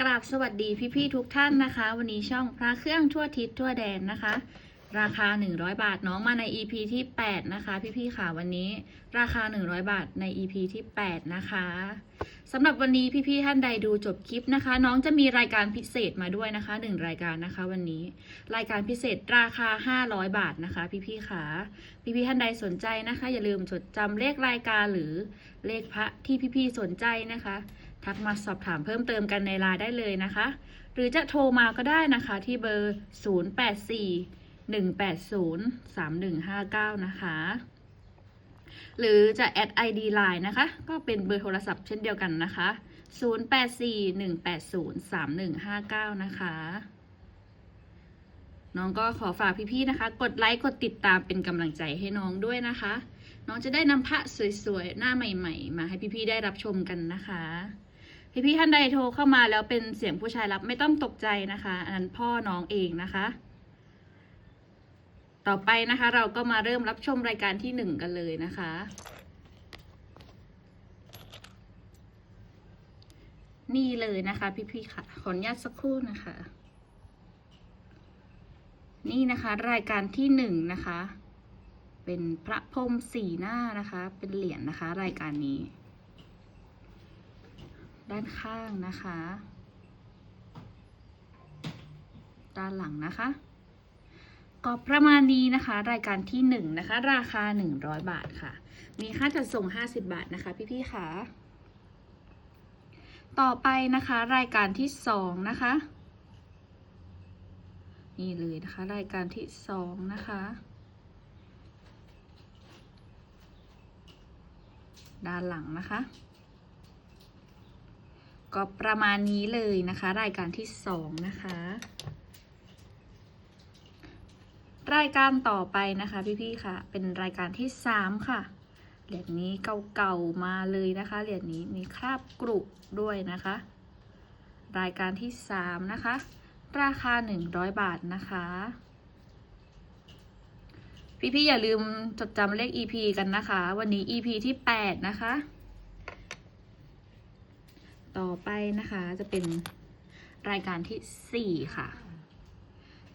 กราบสวัสดีพี่ๆทุกท่านนะคะ วันนี้ช่องพระเครื่องทั่วทิศทั่วแดนนะคะ ราคา 100 บาทน้องมาใน EP ที่ 8 นะคะ พี่ๆค่ะวันนี้ราคา 100 บาทใน EP ที่ 8 นะคะสำหรับวันนี้พี่ๆท่านใดดูจบคลิปนะคะ น้องจะมีรายการพิเศษมาด้วยนะคะ 1 รายการนะคะ วันนี้รายการพิเศษราคา 500 บาทนะคะ พี่ๆค่ะพี่ๆท่านใดสนใจนะคะ อย่าลืมจดจำเลขรายการหรือเลขพระที่พี่ๆสนใจนะคะ ทักมาสอบถามเพิ่มเติมกันในไลน์ได้เลยนะคะ หรือจะโทรมาก็ได้นะคะที่เบอร์ 084 180 3159 นะคะ หรือจะแอด ID Line นะคะ ก็เป็นเบอร์โทรศัพท์เช่นเดียวกันนะคะ 084 180 3159 นะคะน้องก็ขอฝากพี่ๆนะคะ กดไลค์ กดติดตามเป็นกำลังใจให้น้องด้วยนะคะ น้องจะได้นำพระสวยๆ หน้าใหม่ ๆ มาให้พี่ๆ ได้รับชมกันนะคะ พี่ๆท่านใดโทรเข้ามาแล้วเป็นเสียงผู้ชายรับไม่ต้องตกใจนะคะ อันนั้นพ่อน้องเองนะคะ ต่อไปนะคะ เราก็มาเริ่มรับชมรายการที่หนึ่งกันเลยนะคะ นี่เลยนะคะ พี่ๆค่ะ ขออนุญาตสักครู่นะคะ นี่นะคะ รายการที่หนึ่งนะคะ เป็นพระพรมสีหน้านะคะ เป็นเหรียญนะคะ รายการนี้ ด้านข้างนะคะ ด้านหลังนะคะก็ประมาณนี้นะคะ รายการที่หนึ่งนะคะ ราคาหนึ่งร้อยบาทค่ะ มีค่าจัดส่งห้าสิบบาทนะคะ พี่ๆค่ะ ต่อไปนะคะ รายการที่สองนะคะ นี่เลยนะคะ รายการที่สองนะคะ ด้านหลังนะคะ ก็ประมาณนี้เลยนะคะ รายการที่สองนะคะ รายการต่อไปนะคะพี่ๆค่ะ เป็นรายการที่สามค่ะเหรียญนี้เก่าๆมาเลยนะคะเหรียญนี้มีคราบกรุด้วยนะคะ รายการที่สามนะคะ ราคาหนึ่งร้อยบาทนะคะพี่ๆอย่าลืมจดจำเลข EP กันนะคะ วันนี้ EP ที่แปดนะคะ ต่อไปนะคะจะเป็นรายการที่สี่ค่ะ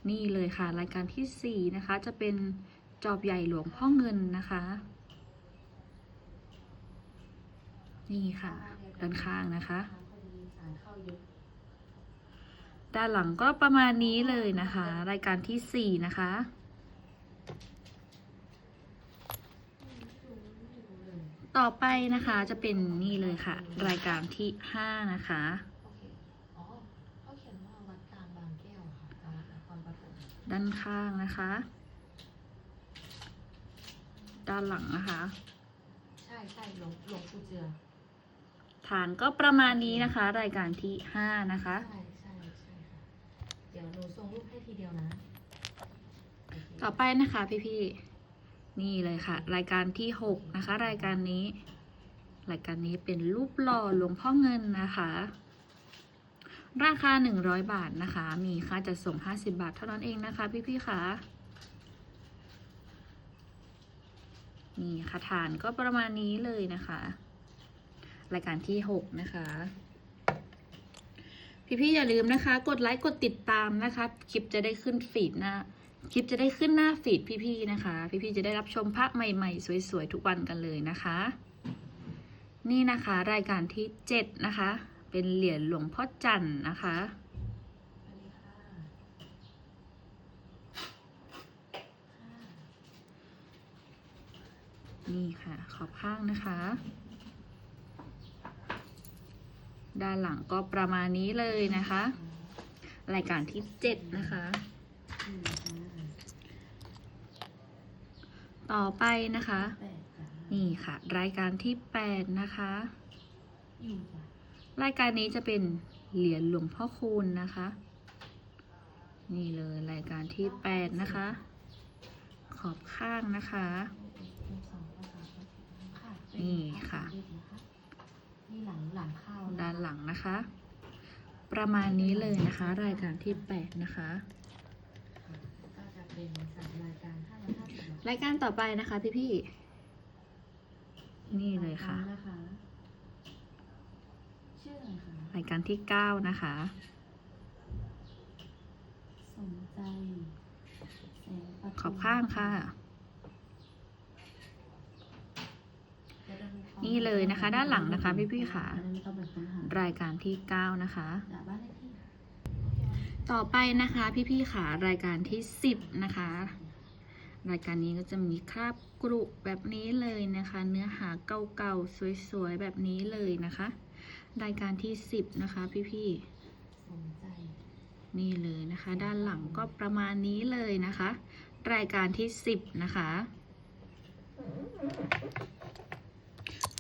นี่เลยค่ะ รายการที่สี่นะคะ จะเป็นจอบใหญ่หลวงพ่อเงินนะคะ นี่ค่ะ ด้านข้างนะคะ ด้านหลังก็ประมาณนี้เลยนะคะ รายการที่สี่นะคะ ต่อไปนะคะจะเป็นนี่เลยค่ะ รายการที่ห้านะคะโอเคอ๋อเขาเขียนว่าวัดกลางบางแก้วค่ะจังหวัดนครปฐมด้านข้างนะคะ ด้านหลังนะคะ ใช่ใช่หลวงหลวงปู่เจือ ฐานก็ประมาณนี้นะคะ รายการที่ห้านะคะ ใช่ใช่ใช่ค่ะ เดี๋ยวหนูส่งรูปให้ทีเดียวนะโอเคต่อไปนะคะพี่ๆ นี่เลยค่ะ รายการที่หกนะคะ รายการนี้ รายการนี้เป็นรูปหล่อหลวงพ่อเงินนะคะ ราคาหนึ่งร้อยบาทนะคะ มีค่าจัดส่งห้าสิบาทเท่านั้นเองนะคะ พี่ๆค่ะนี่ค่ะฐานก็ประมาณนี้เลยนะคะ รายการที่หกนะคะ พี่ๆอย่าลืมนะคะ กดไลค์กดติดตามนะคะ คลิปจะได้ขึ้นฟีดหน้า คลิปจะได้ขึ้นหน้าฟีดพี่ๆนะคะ พี่ๆจะได้รับชมภาพใหม่ๆ สวยๆ ทุกวันกันเลยนะคะ นี่นะคะรายการที่เจ็ดนะคะ เป็นเหรียญหลวงพ่อจันนะคะนี่ค่ะ ขอบข้างนะคะ ด้านหลังก็ประมาณนี้เลยนะคะ รายการที่เจ็ดนะคะ ต่อไปนะคะแปดจ้ะนี่ค่ะ รายการที่แปดนะคะอยู่จ้ะรายการนี้จะเป็นเหรียญหลวงพ่อคูณนะคะ นี่เลยรายการที่แปดนะคะ ขอบข้างนะคะเป็นสองภาษาค่ะเป็นนี่ค่ะภาษาอังกฤษนะคะนี่หลังหลังเข้าะด้านหลังนะคะ ประมาณนี้เลยนะคะ รายการที่แปดนะคะค่ะก็จะเป็นสามรายการห้า ร้อยห้าสิบบาทรายการต่อไปนะคะพี่ๆนี่เลยค่ะ นะคะชื่ออะไรคะรายการที่เก้านะคะ สนใจแสงประทุมขอบข้างค่ะ นี่เลยนะคะ ด้านหลังนะคะพี่ๆค่ะไม่ต้องไปค้นหารายการที่เก้านะคะ จากบ้านเลขที่ ต่อไปนะคะพี่ๆค่ะรายการที่10นะคะ รายการนี้ก็จะมีคราบกรุแบบนี้เลยนะคะ เนื้อหาเก่าๆสวยๆแบบนี้เลยนะคะ รายการที่ 10 นะคะพี่ๆนี่เลยนะคะ ด้านหลังก็ประมาณนี้เลยนะคะ รายการที่ 10 นะคะ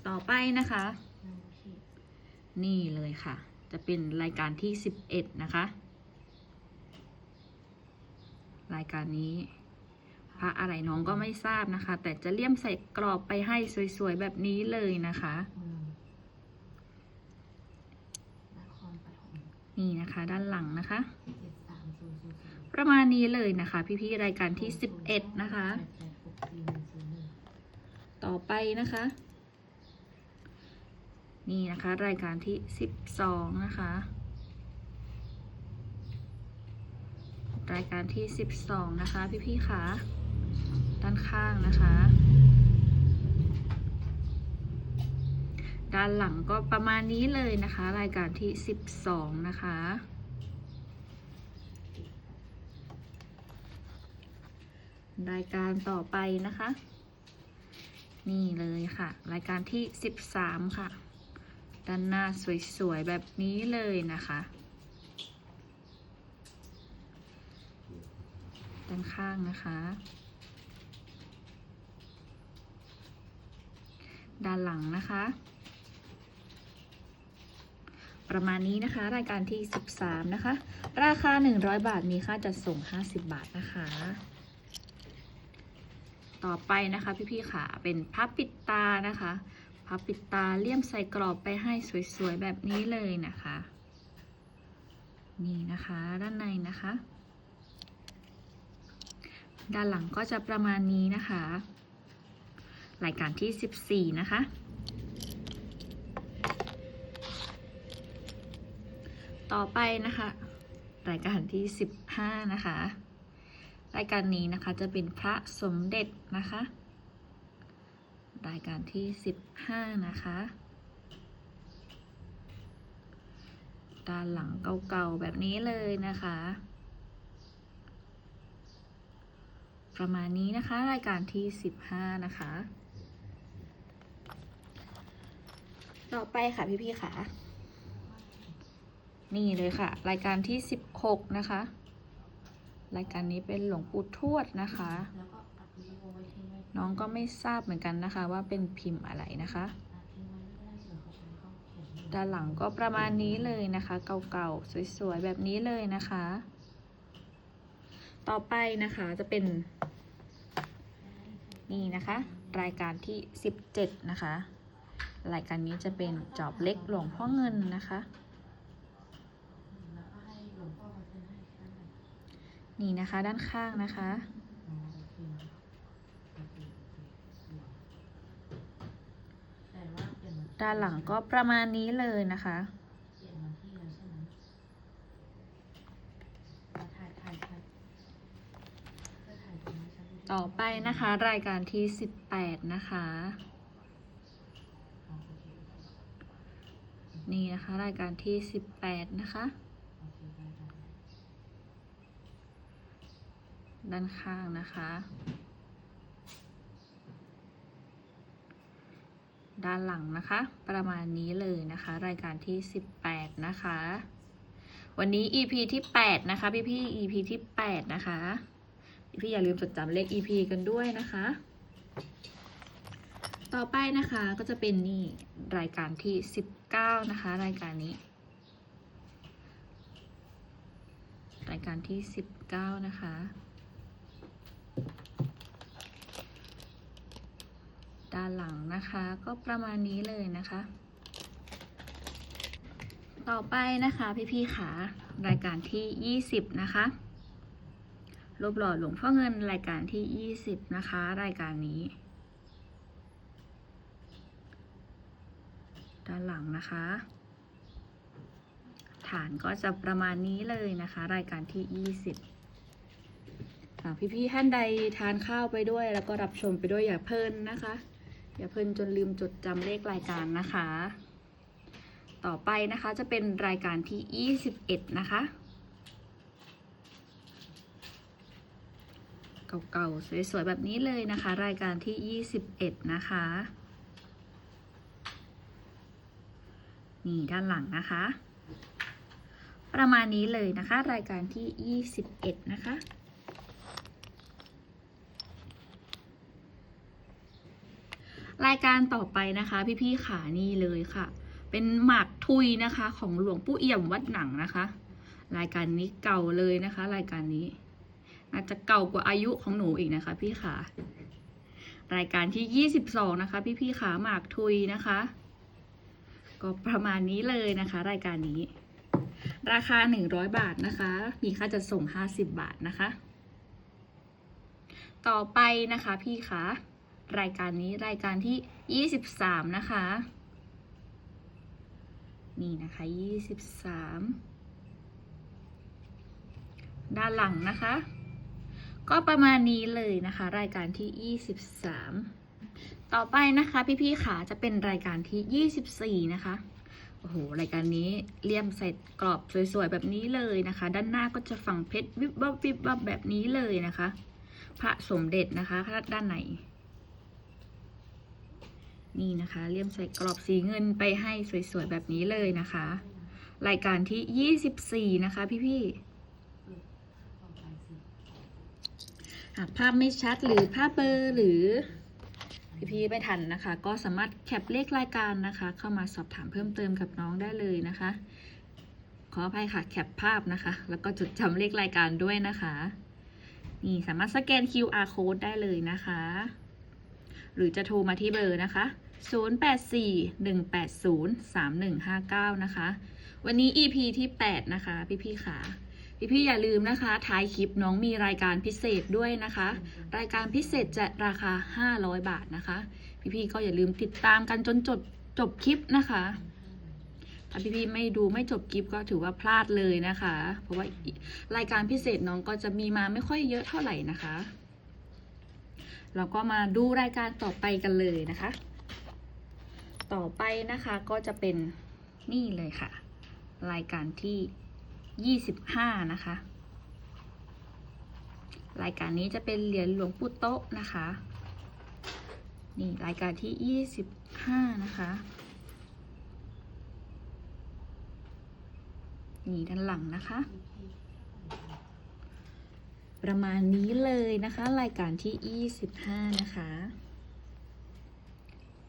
ต่อไปนะคะ นี่เลยค่ะ จะเป็นรายการที่ 11 นะคะ รายการนี้ ระอะไรน้องก็ไม่ทราบนะคะ แต่จะเลี่ยมใส่กรอบไปให้สวยๆแบบนี้เลยนะคะเมืองนครปฐมนี่นะคะด้านหลังนะคะเจ็ดสามศูนย์ศูนย์ศูนย์ประมาณนี้เลยนะคะ พี่ๆรายการที่ 11 นะคะแปดแปดหกสี่หนึ่งศูนย์หนึ่งต่อไปนะคะ นี่นะคะ รายการที่ 12 นะคะรายการที่ 12 นะคะ พี่ๆค่ะ ด้านข้างนะคะ ด้านหลังก็ประมาณนี้เลยนะคะ รายการที่ 12 นะคะรายการต่อไปนะคะ นี่เลยค่ะ รายการที่ 13 ค่ะ ด้านหน้าสวยๆ แบบนี้เลยนะคะ ด้านข้างนะคะ ด้านหลังนะคะ ประมาณนี้นะคะ รายการที่ 13 นะคะ ราคา 100 บาทมีค่าจัดส่ง 50 บาทนะคะ ต่อไปนะคะพี่ๆค่ะเป็นพับปิดตานะคะพับปิดตาเลี่ยมใส่กรอบไปให้สวยๆแบบนี้เลยนะคะ นี่นะคะด้านในนะคะ ด้านหลังก็จะประมาณนี้นะคะ รายการที่ 14 นะคะ ต่อไปนะคะ รายการที่ 15 นะคะ รายการนี้นะคะจะเป็นพระสมเด็จนะคะ รายการที่ 15 นะคะด้านหลังเก่าๆแบบนี้เลยนะคะ ประมาณนี้นะคะรายการที่ 15 นะคะ ต่อไปค่ะพี่ๆค่ะนี่เลยค่ะ รายการที่16นะคะ รายการนี้เป็นหลวงปู่ทวดนะคะ น้องก็ไม่ทราบเหมือนกันนะคะ ว่าเป็นพิมพ์อะไรนะคะด้านหลังก็ประมาณนี้เลยนะคะ เก่าๆสวยๆแบบนี้เลยนะคะ ต่อไปนะคะจะเป็น นี่นะคะ รายการที่17นะคะ รายการนี้จะเป็นจอบเล็กหลวงพ่อเงินนะคะ นี่นะคะด้านข้างนะคะ ด้านหลังก็ประมาณนี้เลยนะคะต่อไปนะคะ รายการที่ 18 นะคะ อ๋อโอเคโอเค นี่นะคะ รายการที่ 18 นะคะโอเคได้ได้ได้ด้านข้างนะคะ ด้านหลังนะคะ ประมาณนี้เลยนะคะ รายการที่ 18 นะคะ วันนี้ EP ที่ 8 นะคะ พี่พี่ EP ที่ 8 นะคะ พี่พี่อย่าลืมจดจำเลข EP กันด้วยนะคะ ต่อไปนะคะก็จะเป็นนี่รายการที่ 19 นะคะ รายการนี้ รายการที่ 19 นะคะ ด้านหลังนะคะก็ประมาณนี้เลยนะคะ ต่อไปนะคะพี่ๆค่ะรายการที่ 20 นะคะรูปหล่อหลวงพ่อเงินรายการที่ 20 นะคะ รายการนี้ ด้านหลังนะคะ ฐานก็จะประมาณนี้เลยนะคะ รายการที่ยี่สิบพี่ๆท่านใดทานข้าวไปด้วย แล้วก็รับชมไปด้วยอย่าเพลินนะคะ อย่าเพลินจนลืมจดจำเลขรายการนะคะ ต่อไปนะคะจะเป็นรายการที่ 21 นะคะเก่าๆ สวยๆ แบบนี้เลยนะคะ รายการที่ 21 นะคะ นี่ด้านหลังนะคะ ประมาณนี้เลยนะคะ รายการที่ 21 นะคะรายการต่อไปนะคะ พี่ๆขานี่เลยค่ะ เป็นหมากทุยนะคะ ของหลวงปู่เอี่ยมวัดหนังนะคะ รายการนี้เก่าเลยนะคะ รายการนี้อาจจะเก่ากว่าอายุของหนูอีกนะคะ พี่ขารายการที่22นะคะ พี่ๆขาหมากทุยนะคะ ก็ประมาณนี้เลยนะคะ รายการนี้ ราคา 100 บาทนะคะ มีค่าจัดส่ง 50 บาทนะคะ ต่อไปนะคะพี่คะรายการนี้รายการที่ 23 นะคะ นี่นะคะ 23 ด้านหลังนะคะ ก็ประมาณนี้เลยนะคะ รายการที่ 23 ต่อไปนะคะ พี่ๆขาจะเป็นรายการที่ 24 นะคะโอ้โหรายการนี้เลี่ยมใส่กรอบสวยๆแบบนี้เลยนะคะ ด้านหน้าก็จะฝังเพชรวิบวับวิบวับแบบนี้เลยนะคะ พระสมเด็จนะคะด้านในนี่นะคะ เลี่ยมใส่กรอบสีเงินไปให้สวยๆแบบนี้เลยนะคะ รายการที่ 24 นะคะ พี่ๆหากภาพไม่ชัดหรือภาพเบลอร์หรือ พี่ๆไม่ทันนะคะ ก็สามารถแคปเลขรายการนะคะ เข้ามาสอบถามเพิ่มเติมกับน้องได้เลยนะคะ ขออภัยค่ะแคปภาพนะคะ แล้วก็จดจำเลขรายการด้วยนะคะนี่สามารถสแกน QR code ได้เลยนะคะ หรือจะโทรมาที่เบอร์นะคะ 0841803159 นะคะ วันนี้ EP ที่ 8 นะคะ พี่ๆค่ะ พี่ๆอย่าลืมนะคะ ท้ายคลิปน้องมีรายการพิเศษด้วยนะคะ รายการพิเศษจะราคา 500 บาทนะคะ พี่ๆก็อย่าลืมติดตามกันจนจบจบคลิปนะคะ ถ้าพี่ๆไม่ดูไม่จบคลิปก็ถือว่าพลาดเลยนะคะ เพราะว่ารายการพิเศษน้องก็จะมีมาไม่ค่อยเยอะเท่าไหร่นะคะ เราก็มาดูรายการต่อไปกันเลยนะคะ ต่อไปนะคะก็จะเป็นนี่เลยค่ะ รายการที่ 25นะคะ รายการนี้จะเป็นเหรียญหลวงปู่โต๊ะนะคะ นี่รายการที่25นะคะ นี่ด้านหลังนะคะ ประมาณนี้เลยนะคะ รายการที่25นะคะ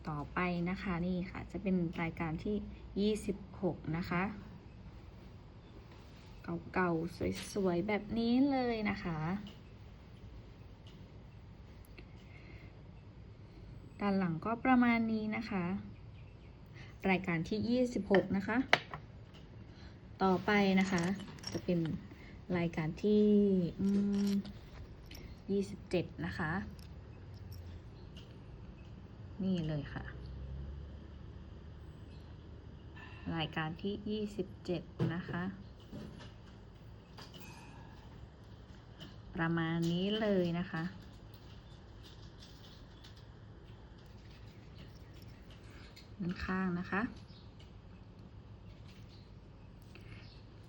ต่อไปนะคะนี่ค่ะ จะเป็นรายการที่26นะคะ เก่าๆ สวยๆ แบบนี้เลยนะคะ ด้านหลังก็ประมาณนี้นะคะ รายการที่ 26 นะคะ ต่อไปนะคะ จะเป็นรายการที่ 27 นะคะ นี่เลยค่ะรายการที่ 27 นะคะ ประมาณนี้เลยนะคะด้านข้างนะคะ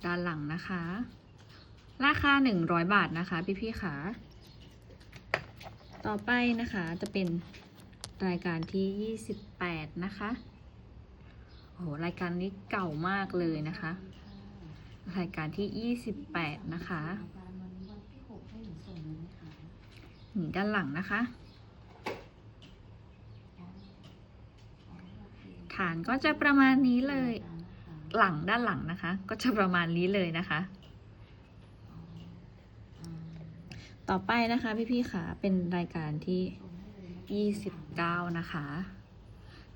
ด้านหลังนะคะ ราคา 100 บาทนะคะ พี่ๆค่ะต่อไปนะคะจะเป็นรายการที่ 28 นะคะ โอ้โห รายการนี้เก่ามากเลยนะคะ รายการที่ 28 นะคะ นี่ด้านหลังนะคะ ฐานก็จะประมาณนี้เลย หลังด้านหลังนะคะ ก็จะประมาณนี้เลยนะคะ ต่อไปนะคะพี่ๆค่ะเป็นรายการที่ส่งให้เลยนะคะ29 นะคะ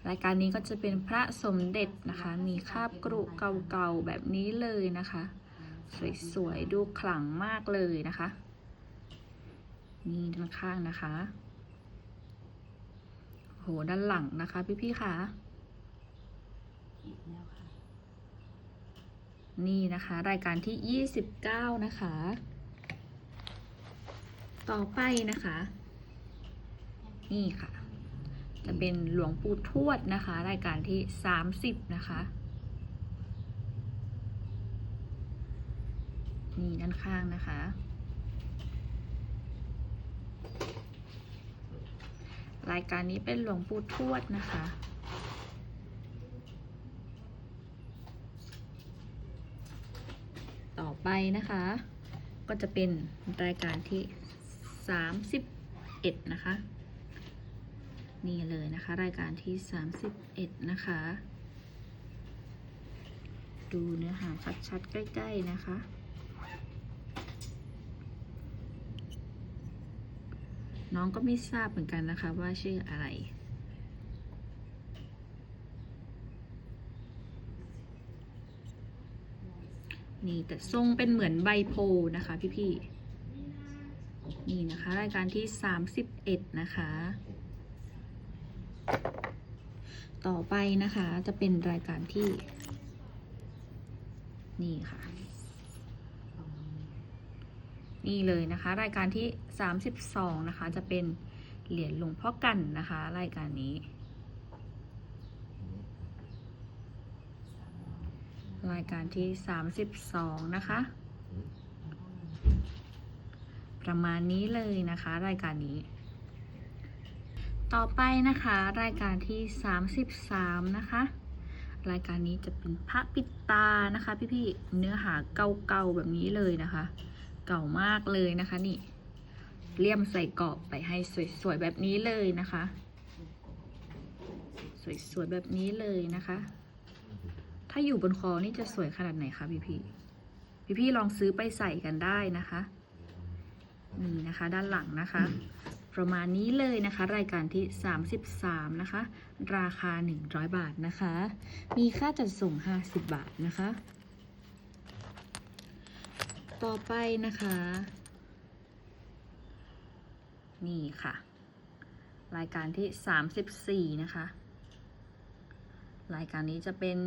รายการนี้ก็จะเป็นพระสมเด็จนะคะ มีคาบกรุเก่าๆแบบนี้เลยนะคะ สวยๆดูขลังมากเลยนะคะ นี่ด้านข้างนะคะ โห ด้านหลังนะคะพี่ๆค่ะอีกแล้วค่ะ นี่นะคะ รายการที่ 29 นะคะ ต่อไปนะคะ นี่ค่ะ จะเป็นหลวงปู่ทวดนะคะ รายการที่ 30 นะคะนี่ด้านข้างนะคะ รายการนี้เป็นหลวงปู่ทวดนะคะ ต่อไปนะคะ ก็จะเป็นรายการที่ 31 นะคะ นี่เลยนะคะรายการที่ 31 นะคะ ดูเนื้อหาชัดๆ ใกล้ ๆ นะคะ น้องก็ไม่ทราบเหมือนกันนะคะว่าชื่ออะไร นี่แต่ทรงเป็นเหมือนใบโพนะคะพี่ๆ นี่นะคะ รายการที่ 31 นะคะ ต่อไปนะคะจะเป็นรายการที่ นี่ค่ะ นี่เลยนะคะ รายการที่ 32 นะคะ จะเป็นเหรียญหลวงพ่อกันนะคะ รายการนี้ รายการที่ 32 นะคะ ประมาณนี้เลยนะคะ รายการนี้ ต่อไปนะคะ รายการที่ 33 นะคะรายการนี้จะเป็นพระปิดตานะคะ พี่ๆเนื้อหาเก่าๆแบบนี้เลยนะคะ เก่ามากเลยนะคะนี่ เลี่ยมใส่กรอบไปให้สวยๆแบบนี้เลยนะคะ สวยๆแบบนี้เลยนะคะ ถ้าอยู่บนคอนี่จะสวยขนาดไหนคะพี่พี่พี่พี่ๆลองซื้อไปใส่กันได้นะคะนี่นะคะ ด้านหลังนะคะ ประมาณนี้เลยนะคะ รายการที่ 33 นะคะ ราคา 100 บาทนะคะ มีค่าจัดส่ง 50 บาทนะคะ ต่อไปนะคะ นี่ค่ะ รายการที่34นะคะ รายการนี้จะเป็น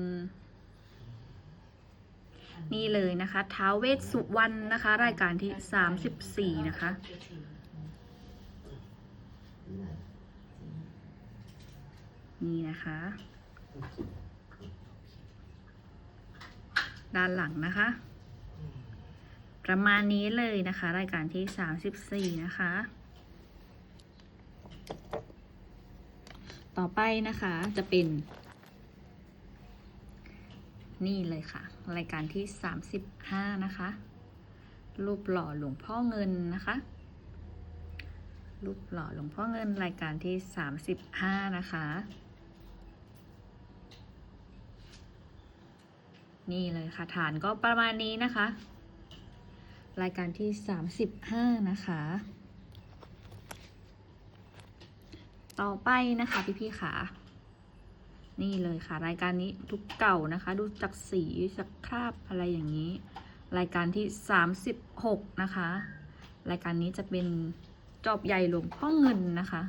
นี่เลยนะคะท้าวเวสสุวรรณนะคะ รายการที่34นะคะนี่นะคะ ด้านหลังนะคะ ประมาณนี้เลยนะคะ รายการที่ 34 นะคะ ต่อไปนะคะจะเป็น นี่เลยค่ะ รายการที่ 35 นะคะ รูปหล่อหลวงพ่อเงินนะคะ รูปหล่อหลวงพ่อเงินรายการที่ 35 นะคะนี่เลยค่ะฐานก็ประมาณนี้นะคะ รายการที่ 35 นะคะ ต่อไปนะคะพี่ๆค่ะนี่เลยค่ะ รายการนี้ทุกเก่านะคะ ดูจากสีจากคราบอะไรอย่างนี้ รายการที่ 36 นะคะ รายการนี้จะเป็นจอบใหญ่หลวงพ่อเงินนะคะ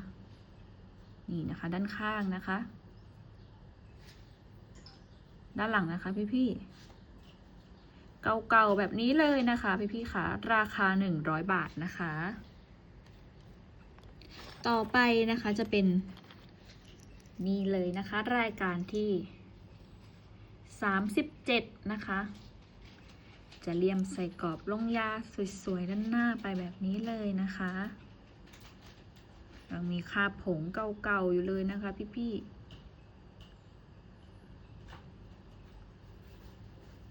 นี่นะคะ ด้านข้างนะคะ ด้านหลังนะคะพี่ๆ เก่าๆแบบนี้เลยนะคะพี่ๆค่ะราคา 100 บาทนะคะ ต่อไปนะคะจะเป็นนี่เลยนะคะ รายการที่ 37 นะคะ จะเลี่ยมใส่กรอบลงยาสวยๆด้านหน้าไปแบบนี้เลยนะคะยังมีคาบผงเก่าๆอยู่เลยนะคะพี่ๆ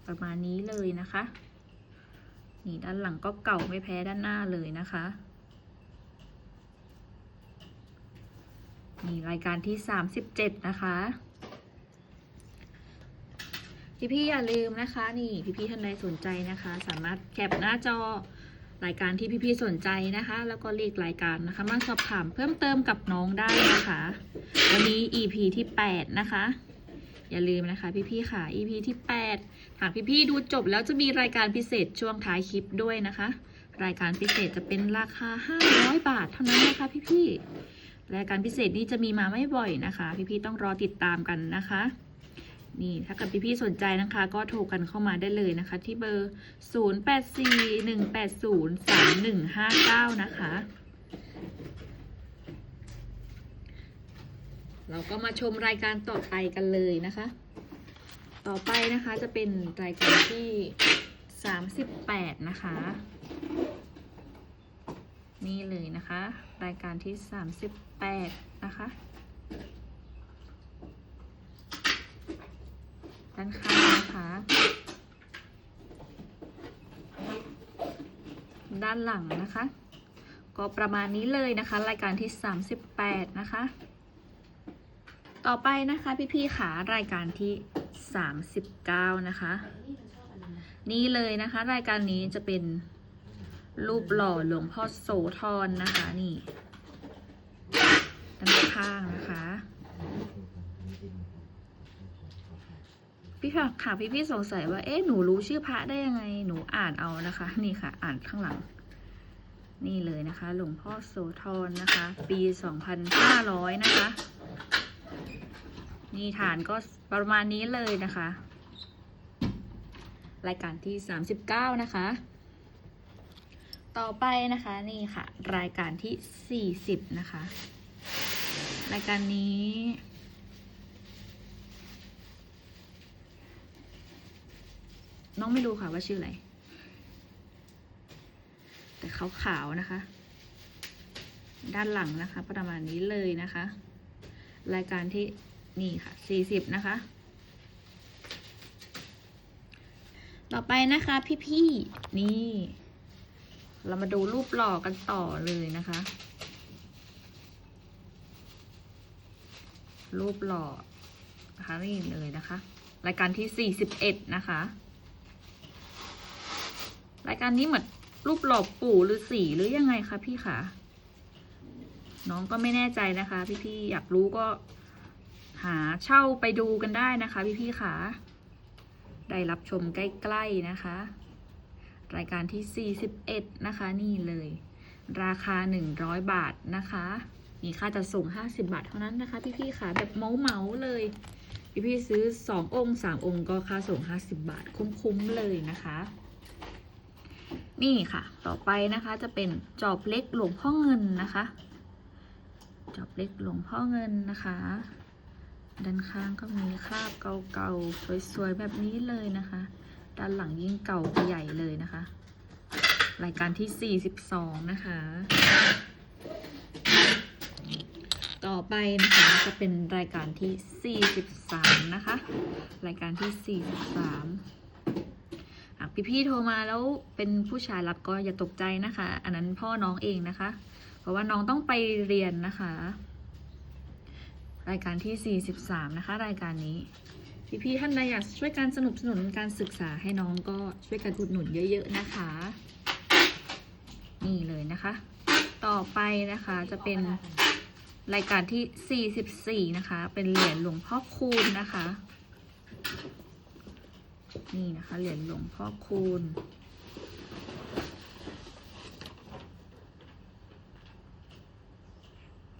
ประมาณนี้เลยนะคะ นี่ด้านหลังก็เก่าไม่แพ้ด้านหน้าเลยนะคะนี่รายการที่ 37 นะคะ พี่ๆอย่าลืมนะคะ นี่พี่ๆท่านใดสนใจนะคะ สามารถแคปหน้าจอรายการที่พี่ๆสนใจนะคะ แล้วก็เลขรายการนะคะ มาสอบถามเพิ่มเติมกับน้องได้นะคะ วันนี้ EP ที่ 8 นะคะ อย่าลืมนะคะ พี่ๆค่ะ EP ที่ 8 หากพี่ๆดูจบแล้วจะมีรายการพิเศษช่วงท้ายคลิปด้วยนะคะ รายการพิเศษจะเป็นราคา 500 บาทเท่านั้นนะคะพี่ๆรายการพิเศษนี้จะมีมาไม่บ่อยนะคะ พี่ๆต้องรอติดตามกันนะคะ นี่ถ้าเกิดพี่ๆสนใจนะคะ ก็โทรกันเข้ามาได้เลยนะคะ ที่เบอร์ 0 8 4 1 8 0 3 1 5 9 นะคะ เราก็มาชมรายการต่อไปกันเลยนะคะ ต่อไปนะคะจะเป็นรายการที่ 38 นะคะ นี่เลยนะคะ รายการที่ 38 นะคะด้านข้างนะคะ ด้านหลังนะคะ ก็ประมาณนี้เลยนะคะ รายการที่ 38 นะคะ ต่อไปนะคะพี่ๆขารายการที่ 39 นะคะนี่มันชอบอันนี้นะนี่เลยนะคะ รายการนี้จะเป็นรูปหล่อหลวงพ่อโสธรนะคะนี่ด้านข้างนะคะ พี่ค่ะค่ะพี่พี่ๆสงสัยว่า เอ๊ะหนูรู้ชื่อพระได้ยังไงหนูอ่านเอานะคะ นี่ค่ะ อ่านข้างหลัง นี่เลยนะคะ หลวงพ่อโสธรนะคะ ปี 2500 นะคะ นี่ฐานก็ประมาณนี้เลยนะคะ รายการที่ 39 นะคะ ต่อไปนะคะนี่ค่ะ รายการที่ 40 นะคะ รายการนี้น้องไม่รู้ค่ะว่าชื่ออะไร แต่ขาวขาวๆนะคะ ด้านหลังนะคะ ประมาณนี้เลยนะคะ รายการที่นี่ค่ะ40นะคะ ต่อไปนะคะพี่ๆนี่ เรามาดูรูปหล่อกันต่อเลยนะคะ รูปหล่อนะคะนี่เลยนะคะ รายการที่41นะคะ รายการนี้เหมือนรูปหล่อปู่หรือสีหรือยังไงคะพี่คะ น้องก็ไม่แน่ใจนะคะ พี่ๆอยากรู้ก็หาเช่าไปดูกันได้นะคะ พี่ๆค่ะได้รับชมใกล้ๆนะคะ รายการที่ 41 นะคะ นี่เลย ราคา 100 บาทนะคะ มีค่าจัดส่ง 50 บาทเท่านั้นนะคะ พี่ๆค่ะแบบเมาๆเลย พี่ๆซื้อ 2 องค์ 3 องค์ก็ค่าส่ง 50 บาทคุ้มๆเลยนะคะ นี่ค่ะ ต่อไปนะคะจะเป็นจอบเล็กหลวงพ่อเงินนะคะ จอบเล็กหลวงพ่อเงินนะคะ ด้านข้างก็มีคราบเก่าๆ สวยๆ แบบนี้เลยนะคะ ด้านหลังยิ่งเก่าไปใหญ่เลยนะคะ รายการที่ 42 นะคะ ต่อไปนะคะจะเป็นรายการที่ 43 นะคะ รายการที่ 43หากพี่ๆโทรมาแล้วเป็นผู้ชายรับก็อย่าตกใจนะคะ อันนั้นพ่อน้องเองนะคะ เพราะว่าน้องต้องไปเรียนนะคะ รายการที่ 43 นะคะ รายการนี้ พี่ๆท่านใดอยากช่วยการสนับสนุนการศึกษาให้น้องก็ช่วยกันอุดหนุนเยอะ ๆ นะคะ นี่เลยนะคะ ต่อไปนะคะจะเป็นรายการที่ 44 นะคะ เป็นเหรียญหลวงพ่อคูณนะคะ นี่นะคะ เหรียญหลวงพ่อคูณ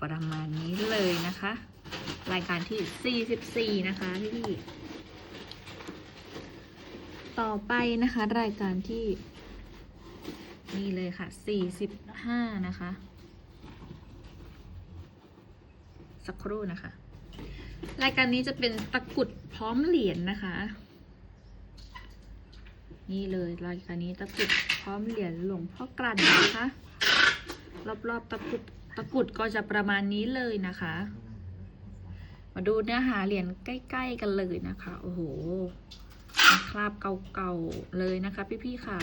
ประมาณนี้เลยนะคะ รายการที่ 44 นะคะพี่ๆต่อไปนะคะ รายการที่นี่เลยค่ะ 45 นะคะ สักครู่นะคะ รายการนี้จะเป็นตะกุดพร้อมเหรียญนะคะ นี่เลยรายการนี้ตะกุดพร้อมเหรียญหลวงพ่อกลั่นนะคะ รอบๆตะกุด ตะกุดก็จะประมาณนี้เลยนะคะ มาดูเนื้อหาเหรียญใกล้ ๆ กันเลยนะคะ โอ้โหคราบเก่าๆเลยนะคะ พี่ๆค่ะ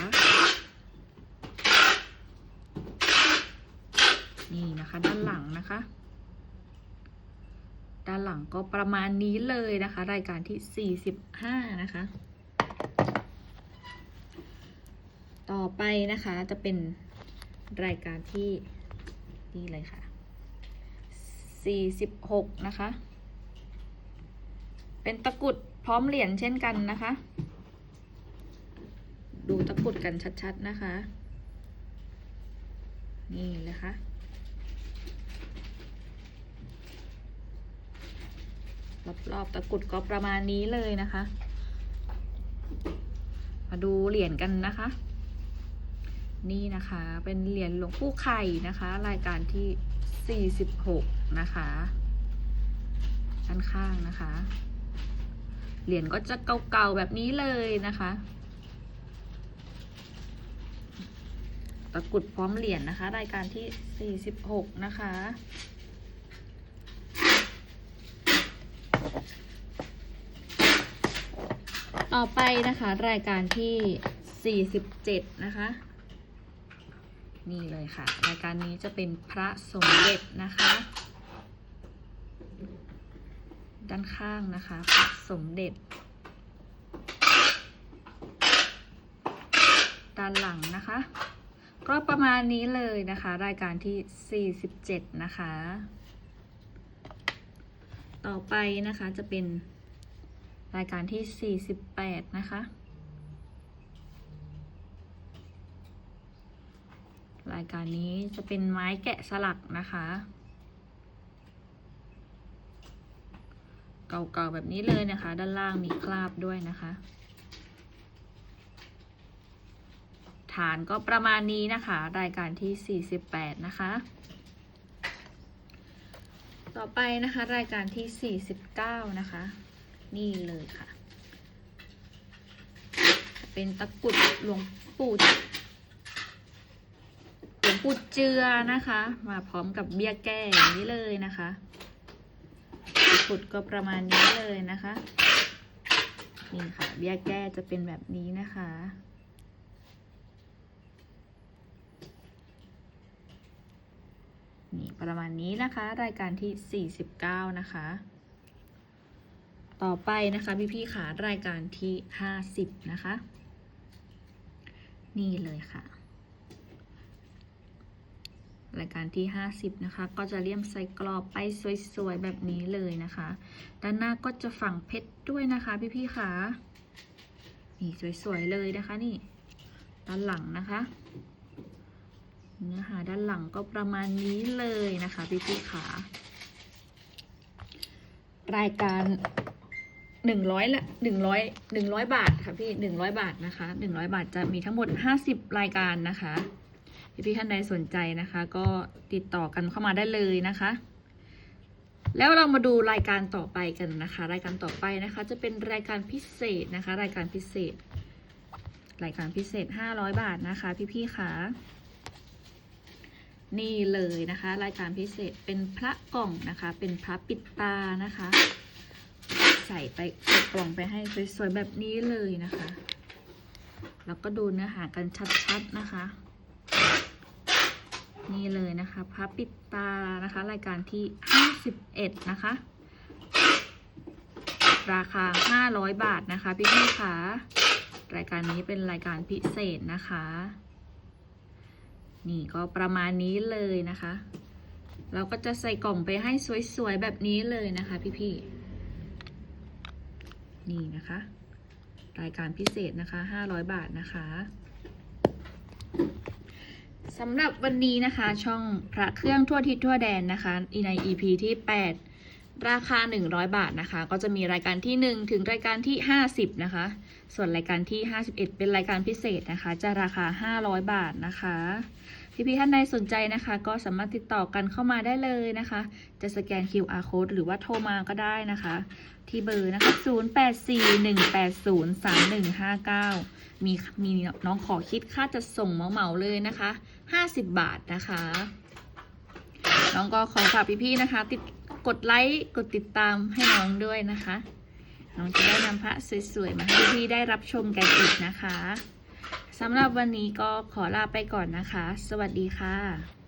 นี่นะคะ ด้านหลังนะคะ ด้านหลังก็ประมาณนี้เลยนะคะ รายการที่ 45 นะคะ ต่อไปนะคะจะเป็นรายการที่ นี่เลยค่ะ 46 นะคะ เป็นตะกรุดพร้อมเหรียญเช่นกันนะคะ ดูตะกรุดกันชัดๆนะคะ นี่เลยค่ะรรอบๆตะกรุดก็ประมาณนี้เลยนะคะ มาดูเหรียญกันนะคะ นี่นะคะ เป็นเหรียญหลวงปู่ไข่นะคะ รายการที่ 46 นะคะด้านข้างนะคะ เหรียญก็จะเก่าๆแบบนี้เลยนะคะตะกรุดพร้อมเหรียญนะคะ รายการที่ 46 นะคะ ต่อไปนะคะ รายการที่ 47 นะคะ นี่เลยค่ะ รายการนี้จะเป็นพระสมเด็จนะคะ ด้านข้างนะคะ พระสมเด็จ ด้านหลังนะคะ ก็ประมาณนี้เลยนะคะ รายการที่ 47 นะคะ ต่อไปนะคะจะเป็นรายการที่ 48 นะคะ รายการนี้จะเป็นไม้แกะสลักนะคะ เก่าๆแบบนี้เลยนะคะ ด้านล่างมีคราบด้วยนะคะ ฐานก็ประมาณนี้นะคะ รายการที่ 48 นะคะ ต่อไปนะคะ รายการที่ 49 นะคะ นี่เลยค่ะ เป็นตะกุดหลวงปู่ ปู่เจือนะคะ มาพร้อมกับเบี้ยแก้อย่างนี้เลยนะคะตะกรุดก็ประมาณนี้เลยนะคะ นี่ค่ะ เบี้ยแก้จะเป็นแบบนี้นะคะนี่ประมาณนี้นะคะ รายการที่ 49 นะคะ ต่อไปนะคะพี่ๆขารายการที่ 50 นะคะ นี่เลยค่ะ รายการที่ 50 นะคะ ก็จะเลี่ยมใส่กรอบไปสวยๆ แบบนี้เลยนะคะ ด้านหน้าก็จะฝังเพชรด้วยนะคะพี่ๆขานี่สวยๆ เลยนะคะนี่ ด้านหลังนะคะ เนื้อหาด้านหลังก็ประมาณนี้เลยนะคะพี่พี่ๆขารายการหนึ่งร้อยละหนึ่งร้อยหนึ่งร้อยบาทค่ะพี่หนึ่งร้อยบาทนะคะหนึ่งร้อยบาทจะมีทั้งหมดห้าสิบรายการนะคะ พี่ท่านใดสนใจนะคะ ก็ติดต่อกันเข้ามาได้เลยนะคะ แล้วเรามาดูรายการต่อไปกันนะคะ รายการต่อไปนะคะ จะเป็นรายการพิเศษนะคะ รายการพิเศษ รายการพิเศษห้าร้อยบาทนะคะ พี่พี่ๆขานี่เลยนะคะ รายการพิเศษเป็นพระกล่องนะคะ เป็นพระปิดตานะคะ ใส่ไปใส่กล่องไปให้สวยๆแบบนี้เลยนะคะ แล้วก็ดูเนื้อหากันชัดๆนะคะ นี่เลยนะคะพระปิดตานะคะ รายการที่ 51 นะคะ ราคา 500 บาทนะคะพี่พี่คะรายการนี้เป็นรายการพิเศษนะคะ นี่ก็ประมาณนี้เลยนะคะ เราก็จะใส่กล่องไปให้สวยๆ แบบนี้เลยนะคะพี่ๆนี่นะคะ รายการพิเศษนะคะ 500 บาทนะคะ สำหรับวันนี้นะคะ ช่องพระเครื่องทั่วทิศทั่วแดนนะคะใน EP ที่ 8 ราคา 100 บาทนะคะ ก็จะมีรายการที่ 1 ถึงรายการที่ 50 นะคะ ส่วนรายการที่ 51 เป็นรายการพิเศษนะคะ จะราคา 500 บาทนะคะ พี่ๆท่านใดสนใจนะคะ ก็สามารถติดต่อกันเข้ามาได้เลยนะคะ จะสแกน QR code หรือว่าโทรมาก็ได้นะคะ ที่เบอร์นะคะ 0841803159 มีมีน้องขอคิดค่าจะส่งเหมาๆเลยนะคะ 50 บาทนะคะ น้องก็ขอฝากพี่ๆนะคะ ติดกดไลค์กดติดตามให้น้องด้วยนะคะ น้องจะได้นำพระสวยๆมาให้พี่ๆได้รับชมกันอีกนะคะ สำหรับวันนี้ก็ขอลาไปก่อนนะคะ สวัสดีค่ะ